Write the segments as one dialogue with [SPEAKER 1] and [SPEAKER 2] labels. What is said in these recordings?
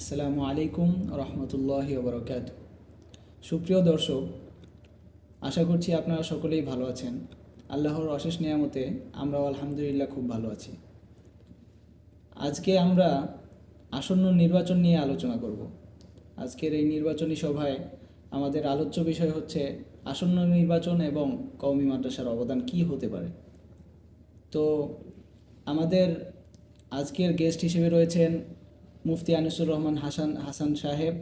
[SPEAKER 1] আসসালামু আলাইকুম রহমতুল্লাহি ওবরকাত সুপ্রিয় দর্শক, আশা করছি আপনারা সকলেই ভালো আছেন। আল্লাহর অশেষ নিয়ামতে আমরাও আলহামদুলিল্লাহ খুব ভালো আছি। আজকে আমরা আসন্ন নির্বাচন নিয়ে আলোচনা করব। আজকের এই নির্বাচনী সভায় আমাদের আলোচ্য বিষয় হচ্ছে আসন্ন নির্বাচন এবং কওমি মাদ্রাসার অবদান কী হতে পারে। তো আমাদের আজকের গেস্ট হিসেবে রয়েছেন মুফতি আনিসুর রহমান হাসান হাসান সাহেব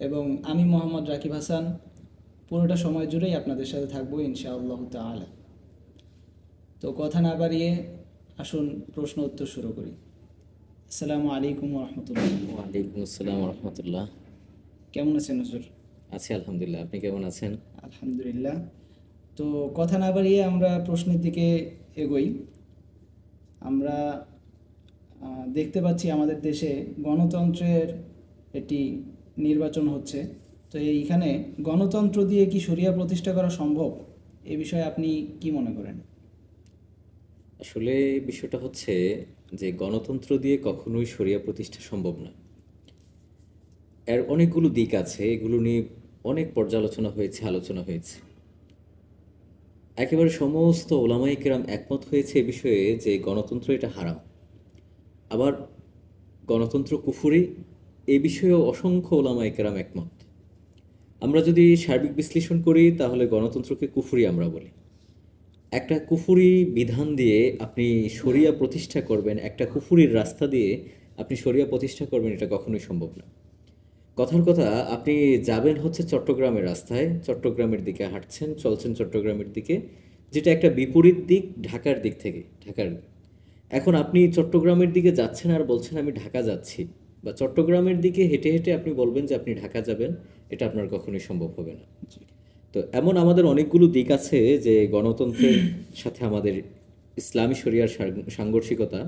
[SPEAKER 1] এবং আমি মোহাম্মদ রাকিব হাসান। পুরোটা সময় জুড়েই আপনাদের সাথে থাকব ইনশাআল্লাহ তাআলা। তো কথা না বাড়িয়ে আসুন প্রশ্ন উত্তর শুরু করি। আসসালামু আলাইকুম রহমতুল্লাহ
[SPEAKER 2] ওয়ালাইকুম আসসালাম রহমতুল্লাহ
[SPEAKER 1] কেমন আছেন হুজুর?
[SPEAKER 2] আছি আলহামদুলিল্লাহ আপনি কেমন আছেন?
[SPEAKER 1] আলহামদুলিল্লাহ। তো কথা না বাড়িয়ে আমরা প্রশ্নের দিকে এগোই। আমরা দেখতে পাচ্ছি আমাদের দেশে গণতন্ত্রের একটি নির্বাচন হচ্ছে। তো এইখানে গণতন্ত্র দিয়ে কি শরিয়া প্রতিষ্ঠা করা সম্ভব? এ বিষয়ে আপনি কি মনে করেন?
[SPEAKER 2] আসলে বিষয়টা হচ্ছে যে গণতন্ত্র দিয়ে কখনোই শরিয়া প্রতিষ্ঠা সম্ভব না। এর অনেকগুলো দিক আছে, এগুলো নিয়ে অনেক পর্যালোচনা হয়েছে, আলোচনা হয়েছে। একেবারে সমস্ত ওলামাই কেরাম একমত হয়েছে এ বিষয়ে যে গণতন্ত্র এটা হারাম। আবার গণতন্ত্র কুফুরি, এ বিষয়েও অসংখ্য ওলামাই কেরাম একমত। আমরা যদি সার্বিক বিশ্লেষণ করি, তাহলে গণতন্ত্রকে কুফুরি আমরা বলি। একটা কুফুরি বিধান দিয়ে আপনি সরিয়া প্রতিষ্ঠা করবেন, একটা কুফুরির রাস্তা দিয়ে আপনি সরিয়া প্রতিষ্ঠা করবেন, এটা কখনোই সম্ভব না। কথার কথা, আপনি যাবেন হচ্ছে চট্টগ্রামের রাস্তায়, চট্টগ্রামের দিকে হাঁটছেন, চলছেন চট্টগ্রামের দিকে, যেটা একটা বিপরীত দিক ঢাকার দিক থেকে, ঢাকার এখন আপনি চট্টগ্রামের দিকে যাচ্ছেন আর বলছেন আমি ঢাকা যাচ্ছি। বা চট্টগ্রামের দিকে হেঁটে হেঁটে আপনি বলবেন যে আপনি ঢাকা যাবেন এটা আপনার কখনোই সম্ভব হবে না। তো এমন আমাদের অনেকগুলো দিক আছে যে গণতন্ত্রের সাথে আমাদের ইসলামী শরিয়ার সাংঘর্ষিকতা।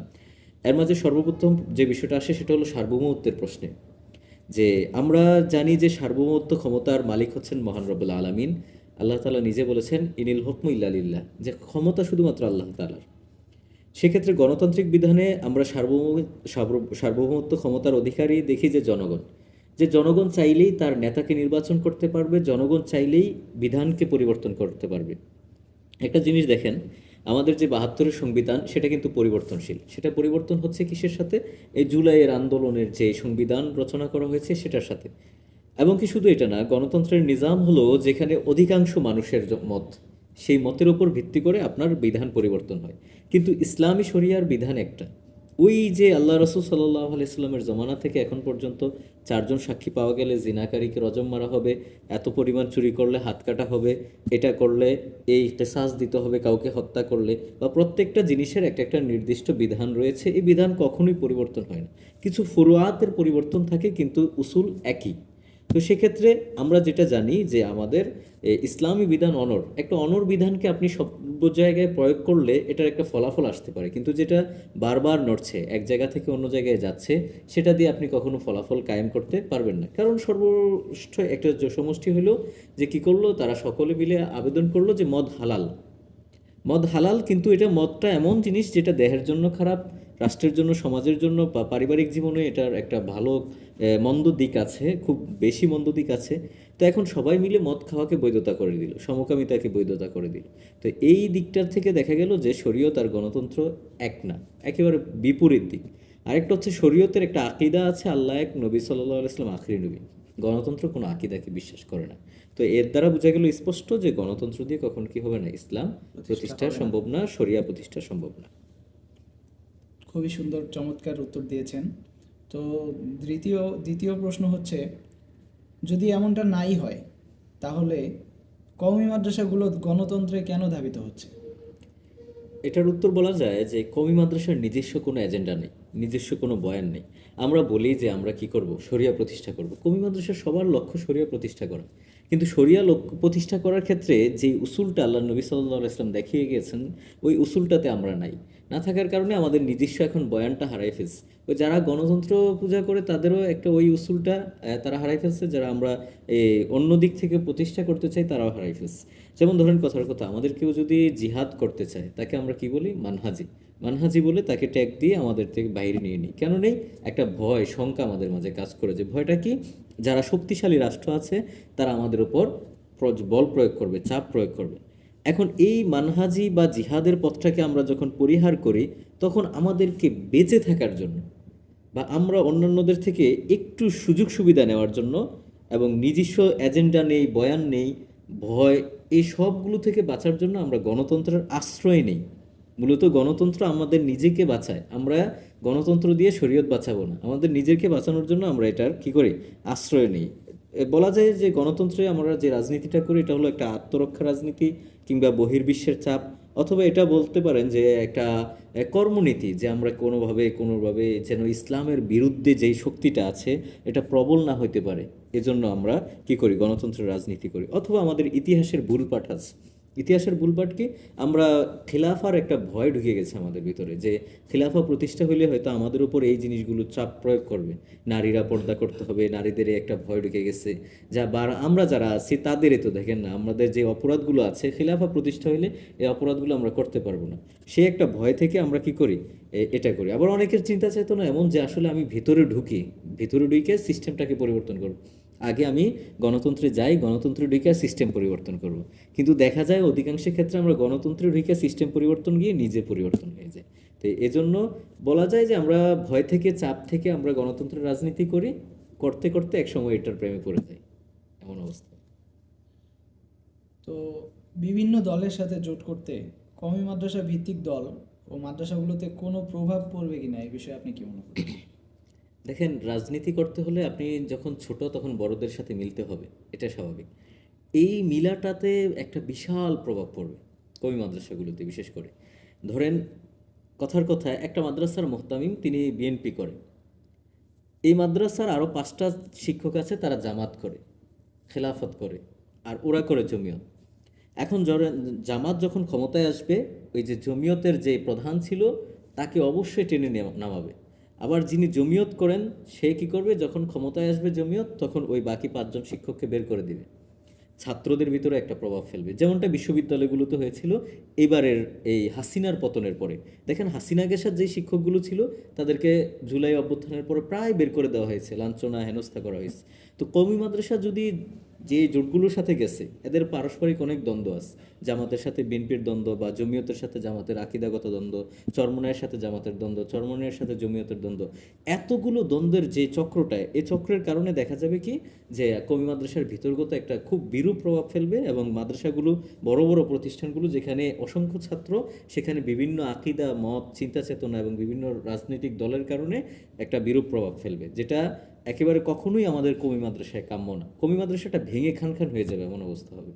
[SPEAKER 2] এর মাঝে সর্বপ্রথম যে বিষয়টা আসে সেটা হলো সার্বভৌমত্বের প্রশ্নে। যে আমরা জানি যে সার্বভৌমত্ব ক্ষমতার মালিক হচ্ছেন মহান রব্বুল আলমিন। আল্লাহ তালা নিজে বলেছেন ইনিল হুকম ইল্লালিল্লাহ যে ক্ষমতা শুধুমাত্র আল্লাহ তালার সেক্ষেত্রে গণতান্ত্রিক বিধানে আমরা সার্বভৌম, সার্ব- সার্বভৌমত্ব ক্ষমতার অধিকারী দেখি যে জনগণ। যে জনগণ চাইলেই তার নেতাকে নির্বাচন করতে পারবে, জনগণ চাইলেই বিধানকে পরিবর্তন করতে পারবে। একটা জিনিস দেখেন, আমাদের যে বাহাত্তরের সংবিধান, সেটা কিন্তু পরিবর্তনশীল। সেটা পরিবর্তন হচ্ছে কিসের সাথে? এই জুলাইয়ের আন্দোলনের যে সংবিধান রচনা করা হয়েছে, সেটার সাথে। এবং কি শুধু এটা না, গণতন্ত্রের নিজাম হলো যেখানে অধিকাংশ মানুষের মত। সেই মতের উপর ভিত্তি করে আপনার বিধান পরিবর্তন হয়। কিন্তু ইসলামী শরিয়ার বিধান একটা। ওই যে আল্লাহ রসুল সাল্লাহ আলাইস্লামের জমানা থেকে এখন পর্যন্ত চারজন সাক্ষী পাওয়া গেলে জিনাকারীকে রজম মারা হবে, এত পরিমাণ চুরি করলে হাত কাটা হবে, এটা করলে এই সাজ দিতে হবে, কাউকে হত্যা করলে বা প্রত্যেকটা জিনিসের একটা একটা নির্দিষ্ট বিধান রয়েছে, এই বিধান কখনোই পরিবর্তন হয় না। কিছু ফুরুয়াতের পরিবর্তন থাকে, কিন্তু উসুল একই। তো সেক্ষেত্রে আমরা যেটা জানি যে আমাদের ইসলামী বিধান অনর একটা অনর বিধানকে আপনি সব জায়গায় প্রয়োগ করলে এটার একটা ফলাফল আসতে পারে। কিন্তু যেটা বারবার নড়ছে, এক জায়গা থেকে অন্য জায়গায় যাচ্ছে, সেটা দিয়ে আপনি কখনো ফলাফল কায়েম করতে পারবেন না। কারণ সর্বশ্রেষ্ঠ একটা সমষ্টি হলো যে কি করল, তারা সকলে মিলে আবেদন করল যে মদ হালাল। মদ হালাল কিন্তু এটা মদটা এমন জিনিস যেটা দেহের জন্য খারাপ, রাষ্ট্রের জন্য, সমাজের জন্য বা পারিবারিক জীবনে এটার একটা ভালো মন্দ দিক আছে খুব বেশি মন্দ দিক আছে। তো এখন সবাই মিলে মদ খাওয়াকে বৈধতা করে দিল সমকামিতাকে বৈধতা করে দিল। তো এই দিকটার থেকে দেখা গেল যে শরীয়ত আর গণতন্ত্র এক না একেবারে বিপরীত দিক। আরেকটা হচ্ছে শরীয়তের একটা আকিদা আছে আল্লাহ এক নবী সাল্লাহ আলাইসলাম আখরি নবী। গণতন্ত্র কোনো আকিদাকে বিশ্বাস করে না। তো এর দ্বারা বোঝা গেল স্পষ্ট যে গণতন্ত্র দিয়ে কখন কি হবে না ইসলাম প্রতিষ্ঠা সম্ভব না শরিয়া প্রতিষ্ঠা সম্ভব না।
[SPEAKER 1] খুবই সুন্দর চমৎকার উত্তর দিয়েছেন। তো দ্বিতীয় দ্বিতীয় প্রশ্ন হচ্ছে, যদি এমনটা নাই হয়, তাহলে কওমি মাদ্রাসাগুলো গণতন্ত্রে কেন ধাবিত হচ্ছে?
[SPEAKER 2] এটার উত্তর বলা যায় যে কমি মাদ্রাসার নিজস্ব কোনো এজেন্ডা নেই, নিজস্ব কোনো বয়ান নেই। আমরা বলি যে আমরা কি করব? শরিয়া প্রতিষ্ঠা করব। কমি মাদ্রাসার সবার লক্ষ্য শরিয়া প্রতিষ্ঠা করা। কিন্তু শরিয়া লক্ষ্য প্রতিষ্ঠা করার ক্ষেত্রে যে উসুলটা আল্লাহ নবী সাল্লাহ ইসলাম দেখিয়ে গিয়েছেন, ওই উসুলটাতে আমরা নাই। না থাকার কারণে আমাদের নিজস্ব এখন বয়ানটা হারাই ফেলছে। ওই যারা গণতন্ত্র পূজা করে তাদেরও একটা ওই উসুলটা তারা হারাই ফেলছে। যারা আমরা অন্য দিক থেকে প্রতিষ্ঠা করতে চাই তারাও হারাই ফেলছে। যেমন ধরেন কথার কথা, আমাদের কেউ যদি জিহাদ করতে চায়, তাকে আমরা কি বলি? মানহাজি। মানহাজি বলে তাকে ট্যাগ দিয়ে আমাদের থেকে বাইরে নিয়ে নিই। কেন নেই? একটা ভয়, শঙ্কা আমাদের মাঝে কাজ করে যে ভয়টা কি? যারা শক্তিশালী রাষ্ট্র আছে, তারা আমাদের উপর বল প্রয়োগ করবে, চাপ প্রয়োগ করবে। এখন এই মানহাজি বা জিহাদের পথটাকে আমরা যখন পরিহার করি, তখন আমাদেরকে বেঁচে থাকার জন্য বা আমরা অন্যান্যদের থেকে একটু সুযোগ সুবিধা নেওয়ার জন্য এবং নিজস্ব এজেন্ডা নেই, বয়ান নেই, ভয়, এই সবগুলো থেকে বাঁচার জন্য আমরা গণতন্ত্রের আশ্রয় নেই। মূলত গণতন্ত্র আমাদের নিজেকে বাঁচায়। আমরা গণতন্ত্র দিয়ে শরীয়ত বাঁচাবো না। আমাদের নিজেকে বাঁচানোর জন্য আমরা এটার কি করি? আশ্রয় নেই। বলা যায় যে গণতন্ত্রে আমরা যে রাজনীতিটা করি, এটা হলো একটা আত্মরক্ষা রাজনীতি কিংবা বহির্বিশ্বের চাপ, অথবা এটা বলতে পারেন যে একটা কর্মনীতি যে আমরা কোনোভাবে কোনোভাবে যেন ইসলামের বিরুদ্ধে যেই শক্তিটা আছে, এটা প্রবল না হইতে পারে। এজন্য আমরা কি করি? গণতন্ত্রের রাজনীতি করি। অথবা আমাদের ইতিহাসের ভুল পাঠ আছে। ইতিহাসের ভুলপাট কি আমরা খিলাফার একটা ভয় ঢুকে গেছে আমাদের ভিতরে যে খিলাফা প্রতিষ্ঠা হইলে হয়তো আমাদের উপর এই জিনিসগুলো চাপ প্রয়োগ করবে। নারীরা পর্দা করতে হবে, নারীদের একটা ভয় ঢুকে গেছে। যা বা আমরা যারা আছি তাদেরই তো দেখেন না, আমাদের যে অপরাধগুলো আছে, খিলাফা প্রতিষ্ঠা হইলে এই অপরাধগুলো আমরা করতে পারব না। সে একটা ভয় থেকে আমরা কি করি? এটা করি। আবার অনেকের চিন্তা চেতনা এমন যে আসলে আমি ভিতরে ঢুকি, ভিতরে ঢুকে সিস্টেমটাকে পরিবর্তন করব। আগে আমি গণতন্ত্রে যাই, গণতন্ত্রে ঢুকে সিস্টেম পরিবর্তন করব। কিন্তু দেখা যায় অধিকাংশ ক্ষেত্রে আমরা গণতন্ত্রে ঢুকে সিস্টেম পরিবর্তন গিয়ে নিজে পরিবর্তন হয়ে যায়। তো এজন্য বলা যায় যে আমরা ভয় থেকে, চাপ থেকে আমরা গণতন্ত্রের রাজনীতি করি, করতে করতে একসময় এটার প্রেমে পড়ে যাই। এমন অবস্থা।
[SPEAKER 1] তো বিভিন্ন দলের সাথে জোট করতে কমি মাদ্রাসা ভিত্তিক দল ও মাদ্রাসাগুলোতে কোনো প্রভাব পড়বে কিনা এই বিষয়ে আপনি কি মনে করেন?
[SPEAKER 2] দেখেন, রাজনীতি করতে হলে আপনি যখন ছোট তখন বড়দের সাথে মিলতে হবে এটা স্বাভাবিক। এই মিলাটাতে একটা বিশাল প্রভাব পড়বে কবি মাদ্রাসাগুলোতে বিশেষ করে। ধরেন, কথার কথা একটা মাদ্রাসার মোহতামিম তিনি বিএনপি করেন। এই মাদ্রাসার আরও পাঁচটা শিক্ষক আছে, তারা জামাত করে, খেলাফত করে, আর ওরা করে জমিয়ত। এখন জামাত যখন ক্ষমতায় আসবে, ওই যে জমিয়তের যে প্রধান ছিল, তাকে অবশ্যই টেনে নামাবে। আবার যিনি জমিয়ত করেন, সে কি করবে? যখন ক্ষমতায় আসবে জমিয়ত, তখন ওই বাকি পাঁচজন শিক্ষককে বের করে দিবে। ছাত্রদের ভিতরে একটা প্রভাব ফেলবে। যেমনটা বিশ্ববিদ্যালয়গুলোতে হয়েছিল, এবারের এই হাসিনার পতনের পরে। দেখেন, হাসিনা গেসার যেই শিক্ষকগুলো ছিল, তাদেরকে জুলাই অভ্যুত্থানের পরে প্রায় বের করে দেওয়া হয়েছে। লাঞ্ছনা হেনস্থা করা হয়েছে। তো কমি মাদ্রাসা যদি যে জোটগুলোর সাথে গেছে, এদের পারস্পরিক অনেক দ্বন্দ্ব আছে। জামাতের সাথে বিএনপির দ্বন্দ্ব বা জমিয়তের সাথে জামাতের আকিদাগত দ্বন্দ্ব চরমনায়ের সাথে জামাতের দ্বন্দ্ব চরমনায়ের সাথে জমিয়তের দ্বন্দ্ব। এতগুলো দ্বন্দ্বের যে চক্রটায় এ চক্রের কারণে দেখা যাবে কি যে কমি মাদ্রাসার ভিতরগত একটা খুব বিরূপ প্রভাব ফেলবে এবং মাদ্রাসাগুলো, বড় বড় প্রতিষ্ঠানগুলো যেখানে অসংখ্য ছাত্র, সেখানে বিভিন্ন আকিদা, মত চিন্তা চেতনা এবং বিভিন্ন রাজনৈতিক দলের কারণে একটা বিরূপ প্রভাব ফেলবে। যেটা একেবারে কখনোই আমাদের কমি মাদ্রাসায় কাম্য না। কমি মাদ্রাসাটা ভেঙে খান খান হয়ে যাবে, এমন অবস্থা হবে।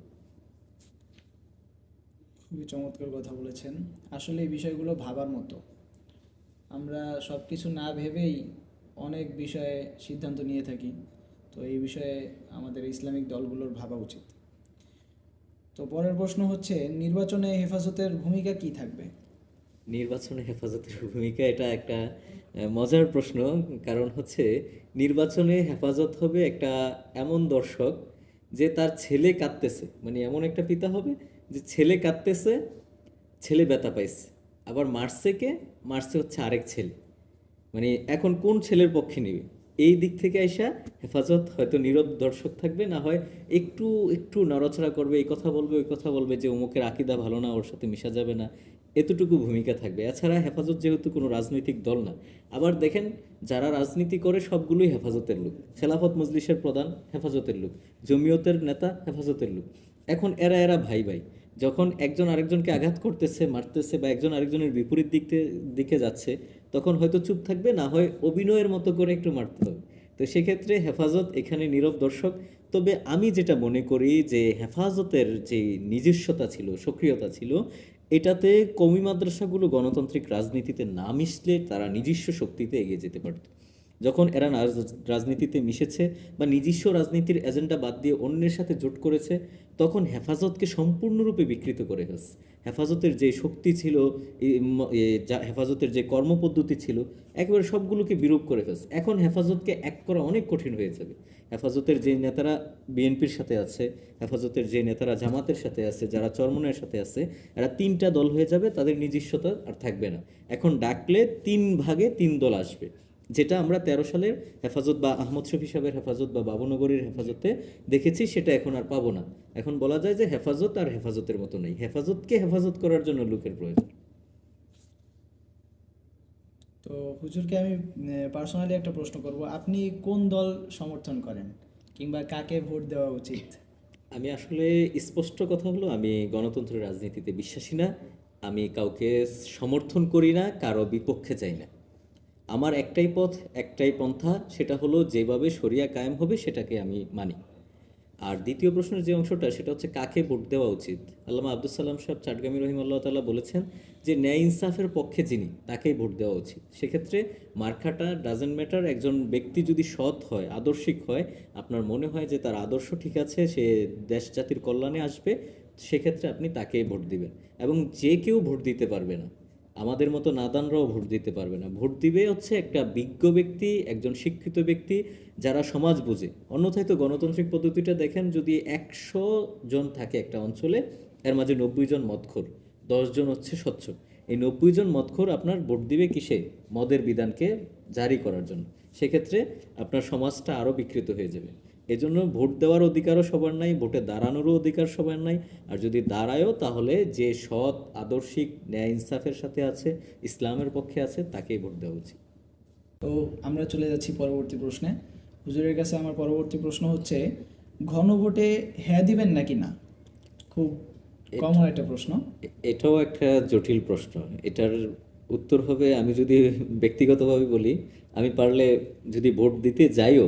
[SPEAKER 1] খুবই চমৎকার কথা বলেছেন। আসলে এই বিষয়গুলো ভাবার মতো। আমরা সব কিছু না ভেবেই অনেক বিষয়ে সিদ্ধান্ত নিয়ে থাকি। তো এই বিষয়ে আমাদের ইসলামিক দলগুলোর ভাবা উচিত। তো পরের প্রশ্ন হচ্ছে, নির্বাচনে হেফাজতের ভূমিকা কি থাকবে?
[SPEAKER 2] নির্বাচনে হেফাজতের ভূমিকা এটা একটা মজার প্রশ্ন। কারণ হচ্ছে নির্বাচনে হেফাজত হবে একটা এমন দর্শক যে তার ছেলে কাঁদতেছে। মানে এমন একটা পিতা হবে যে ছেলে কাঁদতেছে, ছেলে ব্যথা পাইছে। আবার মার্সেকে মার্সে হচ্ছে আরেক ছেলে। মানে এখন কোন ছেলের পক্ষে নেবে? এই দিক থেকে আইসা হেফাজত হয়তো নীরব দর্শক থাকবে, না হয় একটু একটু নড়াচড়া করবে, এই কথা বলবে, ওই কথা বলবে যে অমুকের আকিদা ভালো না, ওর সাথে মিশা যাবে না, এতটুকু ভূমিকা থাকবে। এছাড়া হেফাজত যেহেতু কোনো রাজনৈতিক দল না, আবার দেখেন যারা রাজনীতি করে সবগুলোই হেফাজতের লোক। খেলাফত মজলিসের প্রধান হেফাজতের লোক, জমিয়তের নেতা হেফাজতের লোক। এখন এরা এরা ভাই ভাই। যখন একজন আরেকজনকে আঘাত করতেছে, মারতেছে বা একজন আরেকজনের বিপরীত দিক দিকে যাচ্ছে তখন হয়তো চুপ থাকবে, না হয় অভিনয়ের মতো করে একটু মারতে হবে। তো সেক্ষেত্রে হেফাজত এখানে নীরব দর্শক। তবে আমি যেটা মনে করি যে হেফাজতের যে নিজস্বতা ছিল, সক্রিয়তা ছিল, এটাতে কমি মাদ্রাসাগুলো গণতান্ত্রিক রাজনীতিতে না মিশলে তারা নিজস্ব শক্তিতে এগিয়ে যেতে পারত। যখন এরা রাজনীতিতে মিশেছে বা নিজস্ব রাজনীতির এজেন্ডা বাদ দিয়ে অন্যের সাথে জোট করেছে, তখন হেফাজতকে সম্পূর্ণরূপে বিকৃত করে ফেলছে। হেফাজতের যে শক্তি ছিল হেফাজতের যে কর্মপদ্ধতি ছিল, একেবারে সবগুলোকে বিরূপ করে ফেলছে। এখন হেফাজতকে এক করা অনেক কঠিন হয়ে যাবে। হেফাজতের যে নেতারা বিএনপির সাথে আছে, হেফাজতের যে নেতারা জামাতের সাথে আছে, যারা চরমনের সাথে আছে, এরা তিনটা দল হয়ে যাবে, তাদের নিজস্বতা আর থাকবে না। এখন ডাকলে তিন ভাগে তিন দল আসবে। যেটা আমরা তেরো সালের হেফাজত বা আহমদ শফি সাহেবের হেফাজত বা বাবুনগরীর হেফাজতে দেখেছি সেটা এখন আর পাবো না। এখন বলা যায় যে হেফাজত আর হেফাজতের মতো নেই। হেফাজতকে হেফাজত করার জন্য লোকের প্রয়োজন।
[SPEAKER 1] তো হুজুরকে আমি পার্সোনালি একটা প্রশ্ন করব। আপনি কোন দল সমর্থন করেন? কিংবা কাকে ভোট দেওয়া উচিত?
[SPEAKER 2] আমি আসলে স্পষ্ট কথা হলো আমি গণতন্ত্রের রাজনীতিতে বিশ্বাসী না। আমি কাউকে সমর্থন করি না কারও বিপক্ষে চাই না। আমার একটাই পথ, একটাই পন্থা, সেটা হলো যেভাবে শরিয়া কায়েম হবে সেটাকে আমি মানি। আর দ্বিতীয় প্রশ্নের যে অংশটা, সেটা হচ্ছে কাকে ভোট দেওয়া উচিত? আল্লামা আব্দুল সালাম সাহেব চাটগামী রহিম আল্লাহ তাল্লাহ বলেছেন যে, ন্যায় ইনসাফের পক্ষে যিনি, তাকেই ভোট দেওয়া উচিত। সেক্ষেত্রে মার্কাটা ডাজেন্ট ম্যাটার একজন ব্যক্তি যদি সৎ হয়, আদর্শিক হয়, আপনার মনে হয় যে তার আদর্শ ঠিক আছে, সে দেশ জাতির কল্যাণে আসবে, সেক্ষেত্রে আপনি তাকেই ভোট দিবেন। এবং যে কেউ ভোট দিতে পারবে না আমাদের মতো নাদানরাও ভোট দিতে পারবে না। ভোট দিবে হচ্ছে একটা বিজ্ঞ ব্যক্তি, একজন শিক্ষিত ব্যক্তি যারা সমাজ বোঝে। অন্যথায় তো গণতান্ত্রিক পদ্ধতিটা দেখেন, যদি একশো জন থাকে একটা অঞ্চলে, এর মাঝে নব্বই জন মদখোর জন হচ্ছে স্বচ্ছ। এই নব্বই জন মদখোর আপনার ভোট দিবে কিসে? মদের বিধানকে জারি করার জন্য। সেক্ষেত্রে আপনার সমাজটা আরও বিকৃত হয়ে যাবে। এজন্য ভোট দেওয়ার অধিকারও সবার নাই ভোটে দাঁড়ানোরও অধিকার সবার নাই। আর যদি দাঁড়ায়ও তাহলে যে সৎ আদর্শিক ন্যায় ইনসাফের সাথে আছে ইসলামের পক্ষে আছে তাকেই ভোট দেওয়া উচিত।
[SPEAKER 1] তো আমরা চলে যাচ্ছি পরবর্তী প্রশ্নে। হুজুরের কাছে আমার পরবর্তী প্রশ্ন হচ্ছে ঘন ভোটে হ্যাঁ দিবেন নাকি না? খুব কমন একটা প্রশ্ন।
[SPEAKER 2] এটাও একটা জটিল প্রশ্ন। এটার উত্তর হবে আমি যদি ব্যক্তিগতভাবে বলি আমি পারলে যদি ভোট দিতে যাইও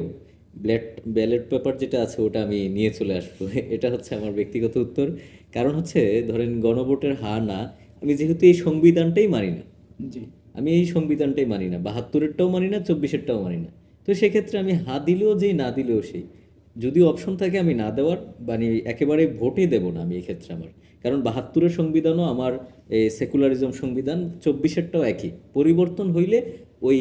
[SPEAKER 2] ব্যাট ব্যালট পেপার যেটা আছে ওটা আমি নিয়ে চলে আসব। এটা হচ্ছে আমার ব্যক্তিগত উত্তর। কারণ হচ্ছে ধরেন গণভোটের হা না আমি যেহেতু এই সংবিধানটাই মানি না।
[SPEAKER 1] জি।
[SPEAKER 2] আমি এই সংবিধানটাই মানি না। বাহাত্তরেরটাও মানি না চব্বিশেরটাও মানি না। তো সেক্ষেত্রে আমি হা দিলেও যেই না দিলেও সেই। যদি অপশন থাকে আমি না দেওয়ার মানে একেবারে ভোটই দেব না আমি এক্ষেত্রে আমার। কারণ বাহাত্তরের সংবিধানও আমার সেকুলারিজম সংবিধান চব্বিশেরটাও একই। পরিবর্তন হইলে ওই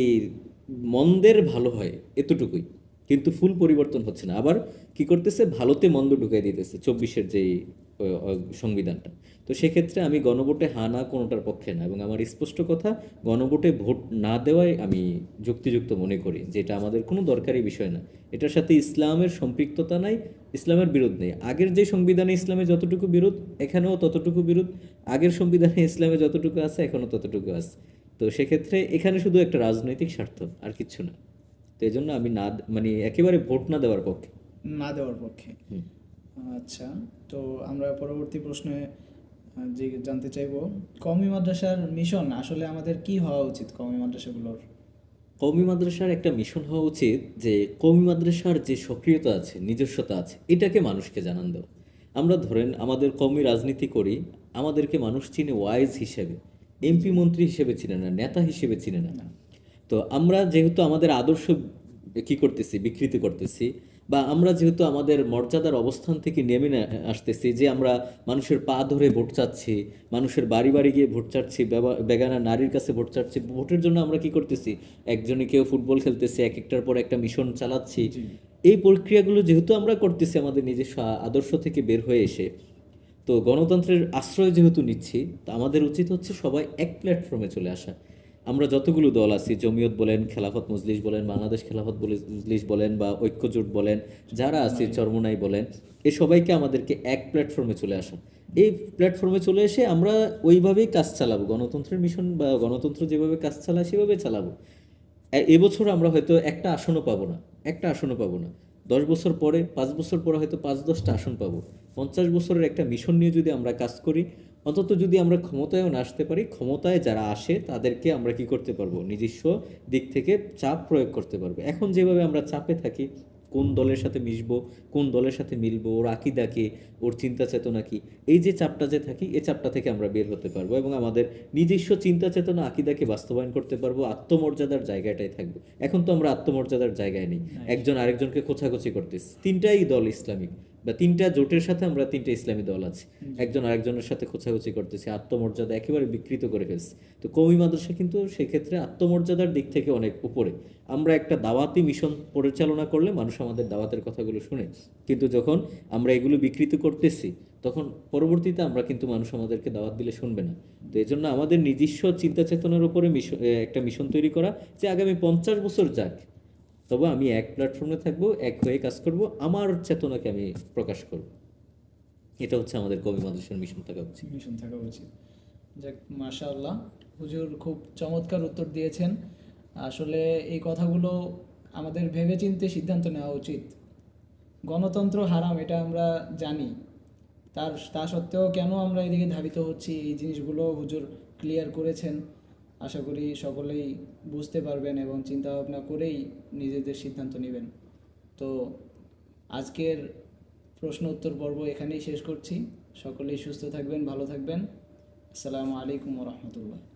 [SPEAKER 2] মন্দের ভালো হয় এতটুকুই। কিন্তু ফুল পরিবর্তন হচ্ছে না। আবার কি করতেছে? ভালোতে মন্দ ঢুকাই দিতেছে চব্বিশের যেই সংবিধানটা। তো সেক্ষেত্রে আমি গণভোটে হা না কোনোটার পক্ষে না এবং আমার স্পষ্ট কথা, গণভোটে ভোট না দেওয়াই আমি যুক্তিযুক্ত মনে করি যে এটা আমাদের কোনো দরকারি বিষয় না। এটার সাথে ইসলামের সম্পৃক্ততা নাই, ইসলামের বিরোধ নেই। আগের যে সংবিধানে ইসলামে যতটুকু বিরোধ, এখানেও ততটুকু বিরোধ। আগের সংবিধানে ইসলামে যতটুকু আছে, এখনও ততটুকু আছে। তো সেক্ষেত্রে এখানে শুধু একটা রাজনৈতিক স্বার্থ, আর কিচ্ছু না। তো এই জন্য আমি না মানে একেবারে ভোট না দেওয়ার পক্ষে।
[SPEAKER 1] না দেওয়ার পক্ষে। আচ্ছা তো আমরা পরবর্তী প্রশ্নে যে জানতে চাইব কমি মাদ্রাসার মিশন আসলে আমাদের কি হওয়া উচিত কমি মাদ্রাসাগুলোর?
[SPEAKER 2] কৌমি মাদ্রাসার একটা মিশন হওয়া উচিত যে কৌমি মাদ্রাসার যে সক্রিয়তা আছে নিজস্বতা আছে এটাকে মানুষকে জানান দেওয়া আমরা ধরেন আমাদের কৌমি রাজনীতি করি আমাদেরকে মানুষ চিনে ওয়াইজ হিসেবে এমপি মন্ত্রী হিসেবে চিনে না নেতা হিসেবে চিনে না। তো আমরা যেহেতু আমাদের আদর্শ কি করতেছি বিকৃত করতেছি বা আমরা যেহেতু আমাদের মর্যাদার অবস্থান থেকে নেমে আসতেছি যে আমরা মানুষের পা ধরে ভোট চাচ্ছি মানুষের বাড়ি বাড়ি গিয়ে ভোট চাচ্ছি বেগানা নারীর কাছে ভোট চাচ্ছি ভোটের জন্য আমরা কি করতেছি? একজনে কেউ ফুটবল খেলতেছি এক একটার পর একটা মিশন চালাচ্ছি। এই প্রক্রিয়াগুলো যেহেতু আমরা করতেছি আমাদের নিজস্ব আদর্শ থেকে বের হয়ে এসে তো গণতন্ত্রের আশ্রয় যেহেতু নিচ্ছি তা আমাদের উচিত হচ্ছে সবাই এক প্ল্যাটফর্মে চলে আসা। আমরা যতগুলো দল আছি জমিয়ত বলেন খেলাফত মজলিস বলেন বাংলাদেশ খেলাফত মজলিস বলেন বা ঐক্যজোট বলেন যারা আছে চরমনাই বলেন এই সবাইকে আমাদেরকে এক প্ল্যাটফর্মে চলে আসা এই প্ল্যাটফর্মে চলে এসে আমরা ওইভাবেই কাজ চালাবো। গণতন্ত্রের মিশন বা গণতন্ত্র যেভাবে কাজ চালায় সেভাবে চালাবো। এবছর আমরা হয়তো একটা আসনও পাবো না একটা আসনও পাবো না। দশ বছর পরে পাঁচ বছর পরে হয়তো পাঁচ দশটা আসন পাবো। পঞ্চাশ বছরের একটা মিশন নিয়ে যদি আমরা কাজ করি অন্তত যদি আমরা ক্ষমতায়ও না আসতে পারি ক্ষমতায় যারা আসে তাদেরকে আমরা কি করতে পারব? নিজস্ব দিক থেকে চাপ প্রয়োগ করতে পারব। এখন যেভাবে আমরা চাপে থাকি কোন দলের সাথে মিশবো কোন দলের সাথে মিলবো ওর আকিদা কি ওর চিন্তা চেতনা কি এই যে চাপটা যে থাকি এই চাপটা থেকে আমরা বের হতে পারব এবং আমাদের নিজস্ব চিন্তা চেতনা আকিদাকে বাস্তবায়ন করতে পারব আত্মমর্যাদার জায়গাটাই থাকব। এখন তো আমরা আত্মমর্যাদার জায়গায় নেই। একজন আরেকজনকে খোঁচাখুচি করতেছি। তিনটাই দল ইসলামিক। বা তিনটা জোটের সাথে আমরা তিনটা ইসলামী দল আছি। একজন আরেকজনের সাথে খোঁচাখুচি করতেছি আত্মমর্যাদা একেবারে বিকৃত করে ফেলছে। তো কৌমি মাদ্রাসা কিন্তু সেক্ষেত্রে আত্মমর্যাদার দিক থেকে অনেক উপরে। আমরা একটা দাওয়াতি মিশন পরিচালনা করলে মানুষ আমাদের দাওয়াতের কথাগুলো শুনে। কিন্তু যখন আমরা এগুলো বিকৃত করতেছি তখন পরবর্তীতে আমরা কিন্তু মানুষ আমাদেরকে দাওয়াত দিলে শুনবে না। তো এই জন্য আমাদের নিজস্ব চিন্তা চেতনার উপরে মিশন একটা মিশন তৈরি করা যে আগামী পঞ্চাশ বছর যাক তবে আমি এক প্ল্যাটফর্মে থাকব, এক হয়ে কাজ করব, আমার চেতনাকে আমি প্রকাশ করব। এটা হচ্ছে আমাদের কবি মাদ্রাসার মিশন থাকা উচিত।
[SPEAKER 1] মিশন থাকা উচিত। যাক, মাশাআল্লাহ। হুজুর খুব চমৎকার উত্তর দিয়েছেন। আসলে এই কথাগুলো আমাদের ভেবেচিন্তে সিদ্ধান্ত নেওয়া উচিত। গণতন্ত্র হারাম, এটা আমরা জানি। তার, তা সত্ত্বেও কেন আমরা এদিকে ধাবিত হচ্ছি? এই জিনিসগুলো হুজুর ক্লিয়ার করেছেন। আশা করি সকলেই বুঝতে পারবেন এবং চিন্তা ভাবনা করেই নিজেদের সিদ্ধান্ত নেবেন। তো আজকের প্রশ্ন উত্তর পর্ব এখানেই শেষ করছি। সকলেই সুস্থ থাকবেন, ভালো থাকবেন। আসসালামু আলাইকুম রহমতুল্লাহ।